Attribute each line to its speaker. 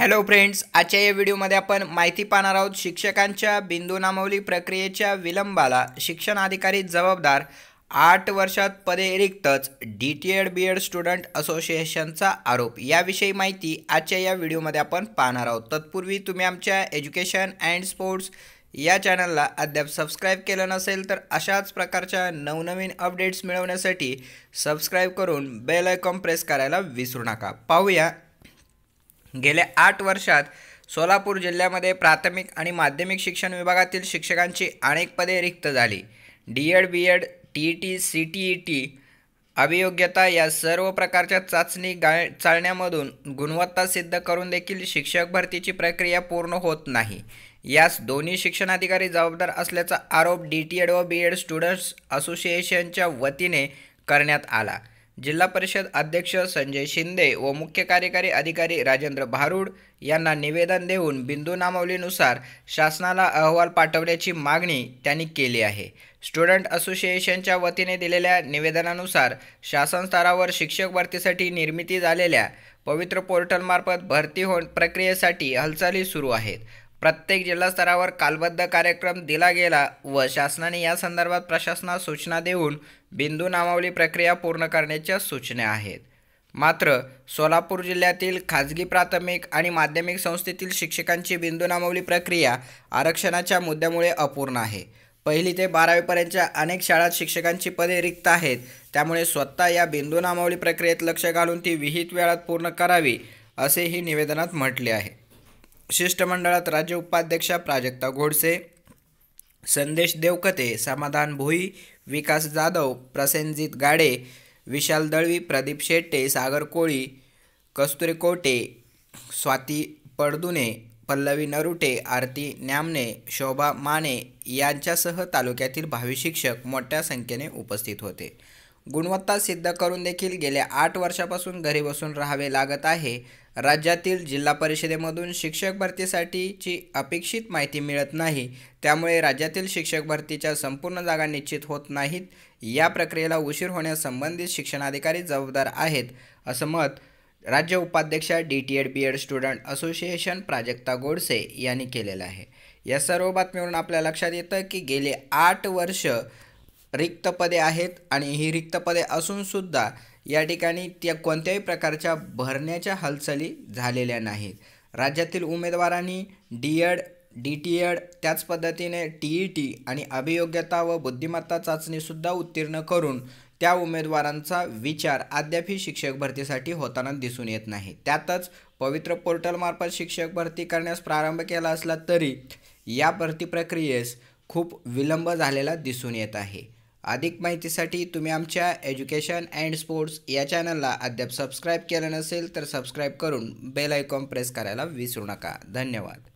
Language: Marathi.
Speaker 1: हॅलो फ्रेंड्स आजच्या या व्हिडिओमध्ये आपण माहिती पाहणार आहोत शिक्षकांच्या बिंदू नामावली प्रक्रियेच्या विलंबाला शिक्षण अधिकारी जबाबदार आठ वर्षात पदे रिक्तच D T Ed B Ed student असोसिएशनचा आरोप. याविषयी माहिती आजच्या या व्हिडिओमध्ये आपण पाहणार आहोत. तत्पूर्वी तुम्ही आमच्या एज्युकेशन अँड स्पोर्ट्स या चॅनलला अद्याप सबस्क्राईब केलं नसेल तर अशाच प्रकारच्या नवनवीन अपडेट्स मिळवण्यासाठी सबस्क्राईब करून बेल आयकॉन प्रेस करायला विसरू नका. पाहूया गेल्या आठ वर्षात सोलापूर जिल्ह्यामध्ये प्राथमिक आणि माध्यमिक शिक्षण विभागातील शिक्षकांची अनेक पदे रिक्त झाली. D Ed B Ed T E T C T E T अभियोग्यता या सर्व प्रकारच्या चाचणी गा चालण्यामधून गुणवत्ता सिद्ध करून देखील शिक्षक भरतीची प्रक्रिया पूर्ण होत नाही. यास दोन्ही शिक्षणाधिकारी जबाबदार असल्याचा आरोप डी टी एड व बी एड स्टुडंट्स असोसिएशनच्या वतीने करण्यात आला. जिल्हा परिषद अध्यक्ष संजय शिंदे व मुख्य कार्यकारी अधिकारी राजेंद्र भारूड यांना निवेदन देऊन बिंदू नामावलीनुसार शासनाला अहवाल पाठवण्याची मागणी त्यांनी केली आहे. स्टुडंट असोसिएशनच्या वतीने दिलेल्या निवेदनानुसार शासन स्तरावर शिक्षक भरतीसाठी निर्मिती झालेल्या पवित्र पोर्टलमार्फत भरती हो प्रक्रियेसाठी हालचाली सुरू आहेत. प्रत्येक जिल्हास्तरावर कालबद्ध कार्यक्रम दिला गेला व शासनाने या संदर्भात प्रशासनास सूचना देऊन बिंदू नामावली प्रक्रिया पूर्ण करण्याच्या सूचना आहेत. मात्र सोलापूर जिल्ह्यातील खाजगी प्राथमिक आणि माध्यमिक संस्थेतील शिक्षकांची बिंदू नामावली प्रक्रिया आरक्षणाच्या मुद्द्यामुळे अपूर्ण आहे. पहिली ते बारावीपर्यंतच्या अनेक शाळात शिक्षकांची पदे रिक्त आहेत. त्यामुळे स्वतः या बिंदू नामावली प्रक्रियेत लक्ष घालून ती विहित वेळात पूर्ण करावी असेही निवेदनात म्हटले आहे. शिष्टमंडळात राज्य उपाध्यक्षा प्राजक्ता घोडसे संदेश देवकते समाधान भोई विकास जाधव प्रसेनजित गाडे विशाल दळवी प्रदीप शेट्टे सागर कोळी कस्तुरी कोटे स्वाती पडदुने पल्लवी नरुटे आरती न्यामने शोभा माने यांच्यासह तालुक्यातील भावी शिक्षक मोठ्या संख्येने उपस्थित होते. गुणवत्ता सिद्ध करून देखील गेल्या आठ वर्षापासून घरी बसून राहावे लागत आहे. राज्यातील जिल्हा परिषदेमधून शिक्षक भरतीसाठीची अपेक्षित माहिती मिळत नाही. त्यामुळे राज्यातील शिक्षक भरतीच्या संपूर्ण जागा निश्चित होत नाहीत. या प्रक्रियेला उशीर होण्यास संबंधित शिक्षणाधिकारी जबाबदार आहेत असं मत राज्य उपाध्यक्ष D T Ed B Ed student association Prajakta Godse यांनी केलेलं आहे. या सर्व बातमीवरून आपल्या लक्षात येतं की गेले आठ वर्ष रिक्त पदे आहेत आणि ही रिक्त पदे असूनसुद्धा या ठिकाणी त्या कोणत्याही प्रकारच्या भरण्याच्या हालचाली झालेल्या नाहीत. राज्यातील उमेदवारांनी D Ed D T Ed त्याच पद्धतीने टी ई टी आणि अभियोग्यता व बुद्धिमत्ता चाचणीसुद्धा उत्तीर्ण करून त्या उमेदवारांचा विचार अद्यापही शिक्षक भरतीसाठी होताना दिसून येत नाही. त्यातच पवित्र पोर्टलमार्फत शिक्षक भरती करण्यास प्रारंभ केला असला तरी या भरती प्रक्रियेस खूप विलंब झालेला दिसून येत आहे. अधिक माहितीसाठी तुम्ही आमच्या एज्युकेशन अँड स्पोर्ट्स या चॅनलला अद्याप सबस्क्राईब केलं नसेल तर सबस्क्राईब करून बेल आयकॉन प्रेस करायला विसरू नका. धन्यवाद.